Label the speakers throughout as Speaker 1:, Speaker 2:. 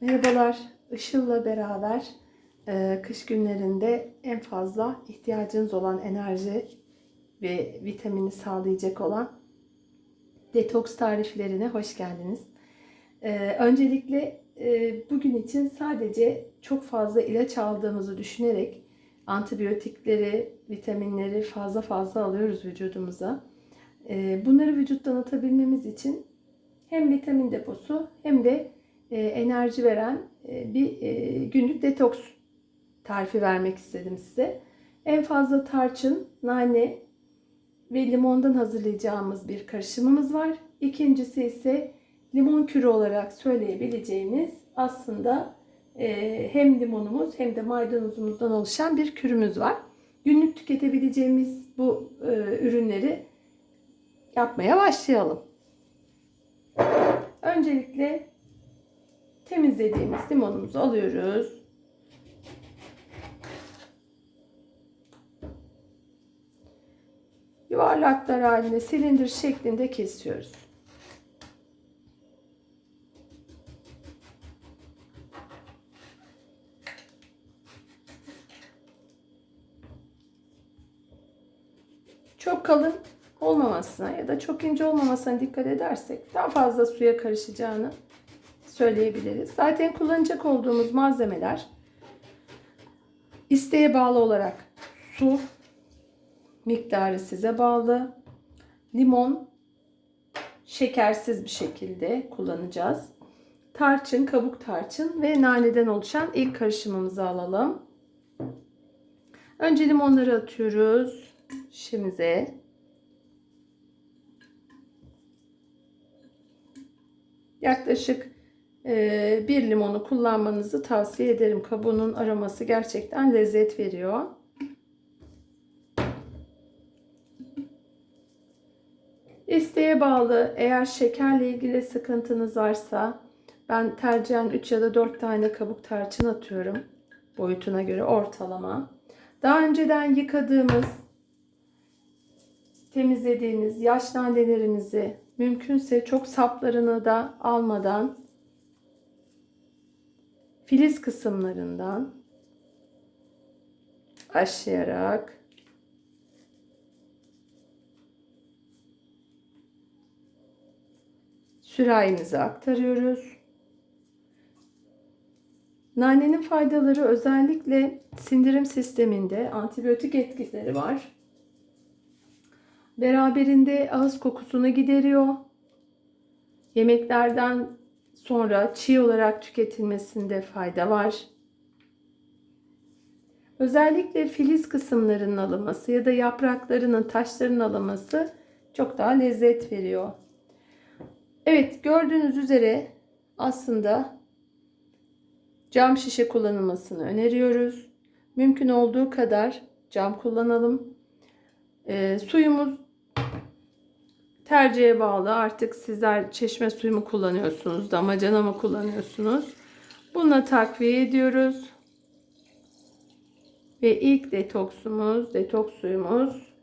Speaker 1: Merhabalar. Işıl'la beraber e, kış günlerinde en fazla ihtiyacınız olan enerji ve vitamini sağlayacak olan detoks tariflerine hoş geldiniz. E, öncelikle e, bugün için sadece çok fazla ilaç aldığımızı düşünerek antibiyotikleri, vitaminleri fazla fazla alıyoruz vücudumuza. E, bunları vücuttan atabilmemiz için hem vitamin deposu hem de enerji veren e, bir e, günlük detoks tarifi vermek istedim size. En fazla tarçın, nane ve limondan hazırlayacağımız bir karışımımız var. İkincisi ise limon kürü olarak söyleyebileceğimiz aslında e, hem limonumuz hem de maydanozumuzdan oluşan bir kürümüz var. Günlük tüketebileceğimiz bu e, ürünleri yapmaya başlayalım. Öncelikle temizlediğimiz limonumuzu alıyoruz. Yuvarlaklar halinde silindir şeklinde kesiyoruz. Çok kalın olmamasına ya da çok ince olmamasına dikkat edersek daha fazla suya karışacağını söyleyebiliriz. Zaten kullanacak olduğumuz malzemeler isteğe bağlı olarak su miktarı size bağlı. Limon şekersiz bir şekilde kullanacağız. Tarçın, kabuk tarçın ve naneden oluşan ilk karışımımızı alalım. Önce limonları atıyoruz şişemize. Yaklaşık bir limonu kullanmanızı tavsiye ederim. Kabuğunun aroması gerçekten lezzet veriyor. İsteğe bağlı eğer şekerle ilgili sıkıntınız varsa ben tercihen 3 ya da 4 tane kabuk tarçın atıyorum. Boyutuna göre ortalama. Daha önceden yıkadığımız, temizlediğimiz yaş nanelerimizi mümkünse çok saplarını da almadan filiz kısımlarından başlayarak sürahimize aktarıyoruz. Nanenin faydaları özellikle sindirim sisteminde antibiyotik etkileri var. Beraberinde ağız kokusunu gideriyor. Yemeklerden sonra çiğ olarak tüketilmesinde fayda var. Özellikle filiz kısımlarının alınması ya da yapraklarının, taşlarının alınması çok daha lezzet veriyor. Evet gördüğünüz üzere aslında cam şişe kullanılmasını öneriyoruz. Mümkün olduğu kadar cam kullanalım. E, suyumuz tercihe bağlı. Artık sizler çeşme suyu mu kullanıyorsunuz, damacana mı kullanıyorsunuz? Bununla takviye ediyoruz. Ve ilk detoksumuz, detoks suyumuz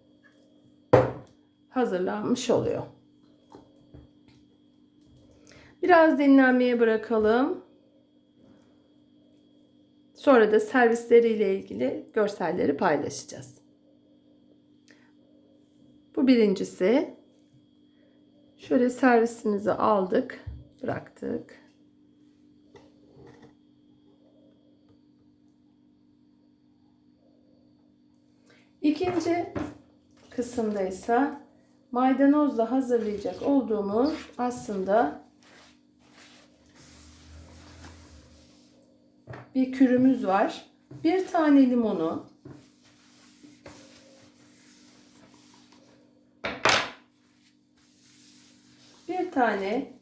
Speaker 1: hazırlanmış oluyor. Biraz dinlenmeye bırakalım. Sonra da servisleriyle ilgili görselleri paylaşacağız. Bu birincisi. Şöyle servisimizi aldık, bıraktık. İkinci kısımda ise maydanozla hazırlayacak olduğumuz aslında bir kürümüz var. Bir tane limonu tane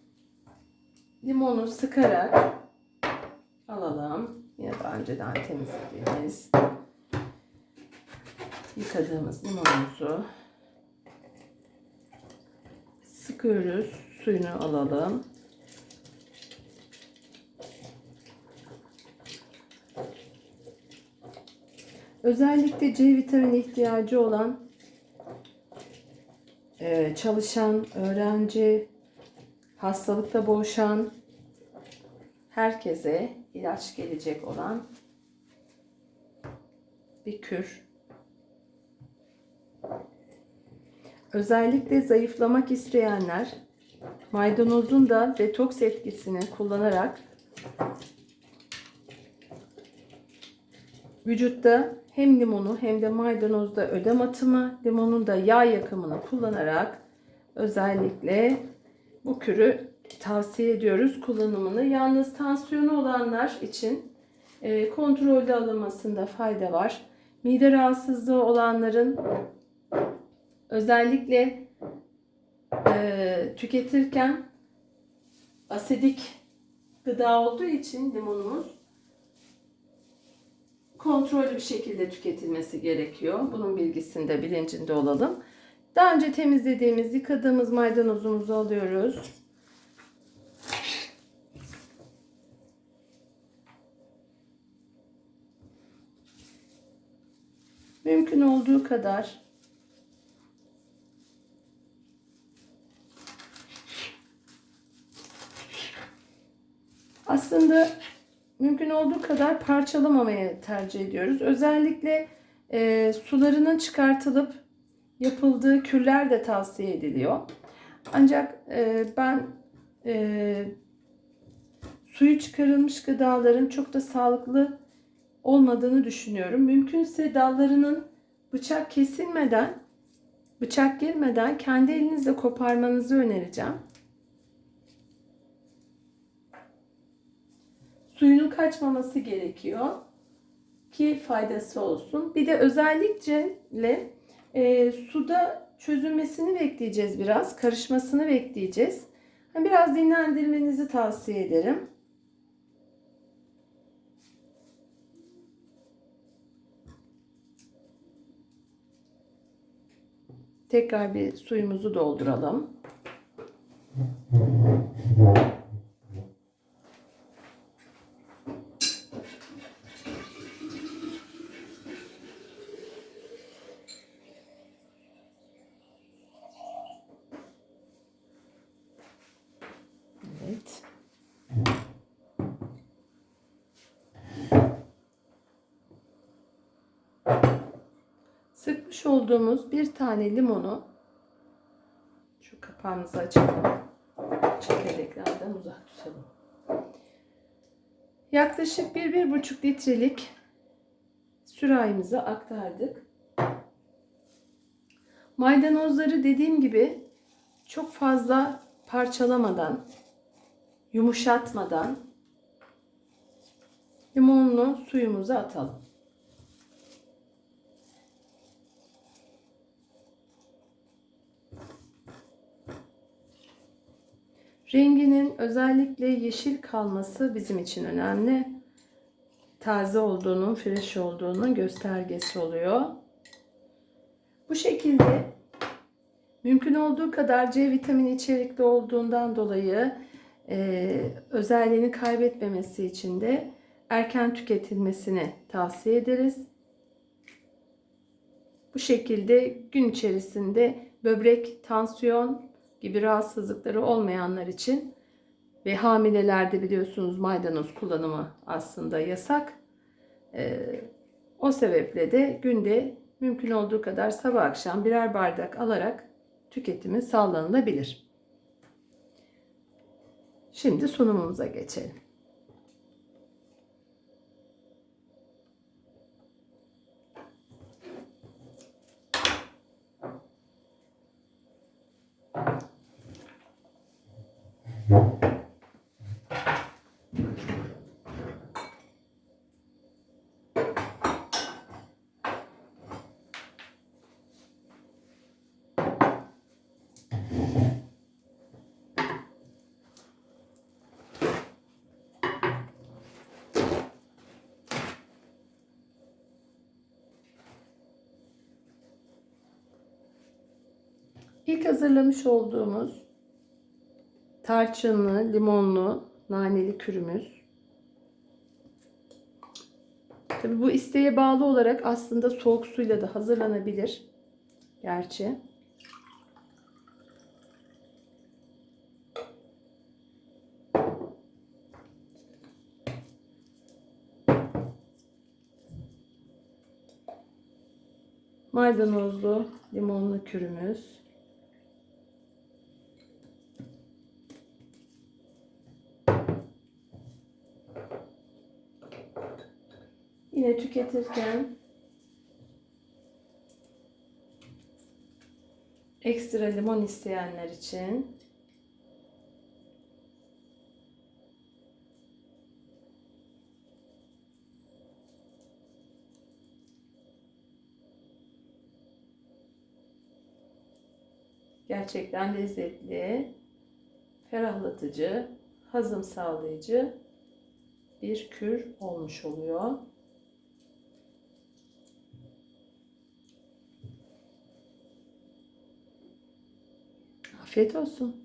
Speaker 1: limonu sıkarak alalım. Yine daha önceden temizlediğimiz yıkadığımız limonumuzu sıkıyoruz. Suyunu alalım. Özellikle C vitamini ihtiyacı olan e, çalışan öğrenci, hastalıkta boğuşan herkese ilaç gelecek olan bir kür. Özellikle zayıflamak isteyenler maydanozun da detoks etkisini kullanarak vücutta hem limonu hem de maydanozda ödem atımı, limonun da yağ yakımını kullanarak özellikle bu kürü tavsiye ediyoruz kullanımını. Yalnız tansiyonu olanlar için e, kontrollü alınmasında fayda var. Mide rahatsızlığı olanların özellikle e, tüketirken asidik gıda olduğu için limonumuz kontrollü bir şekilde tüketilmesi gerekiyor. Bunun bilgisinde, bilincinde olalım. Daha önce temizlediğimiz, yıkadığımız maydanozumuzu alıyoruz. Mümkün olduğu kadar aslında mümkün olduğu kadar parçalamamaya tercih ediyoruz. Özellikle e, sularının çıkartılıp yapıldığı kürler de tavsiye ediliyor. Ancak e, ben e, suyu çıkarılmış gıdaların çok da sağlıklı olmadığını düşünüyorum. Mümkünse dallarının bıçak kesilmeden, bıçak girmeden kendi elinizle koparmanızı önereceğim. Suyunun kaçmaması gerekiyor ki faydası olsun. Bir de özellikle e, suda çözülmesini bekleyeceğiz biraz, karışmasını bekleyeceğiz. Biraz dinlendirmenizi tavsiye ederim. Tekrar bir suyumuzu dolduralım. Evet. Sıkmış olduğumuz bir tane limonu şu kapağımızı açalım. Çekirdeklerden uzak tutalım. Yaklaşık 1-1,5 litrelik sürahimize aktardık. Maydanozları dediğim gibi çok fazla parçalamadan, yumuşatmadan limonlu suyumuzu atalım. Renginin özellikle yeşil kalması bizim için önemli. Taze olduğunun, fresh olduğunun göstergesi oluyor. Bu şekilde mümkün olduğu kadar C vitamini içerikli olduğundan dolayı e, özelliğini kaybetmemesi için de erken tüketilmesini tavsiye ederiz. Bu şekilde gün içerisinde böbrek, tansiyon gibi rahatsızlıkları olmayanlar için ve hamilelerde biliyorsunuz maydanoz kullanımı aslında yasak. Ee, o sebeple de günde mümkün olduğu kadar sabah akşam birer bardak alarak tüketimi sağlanılabilir. Şimdi sunumumuza geçelim. İlk hazırlamış olduğumuz tarçınlı, limonlu, naneli kürümüz. Tabii bu isteğe bağlı olarak aslında soğuk suyla da hazırlanabilir. Gerçi. Maydanozlu limonlu kürümüz. Tüketirken ekstra limon isteyenler için gerçekten lezzetli, ferahlatıcı, hazım sağlayıcı bir kür olmuş oluyor. Afiyet olsun.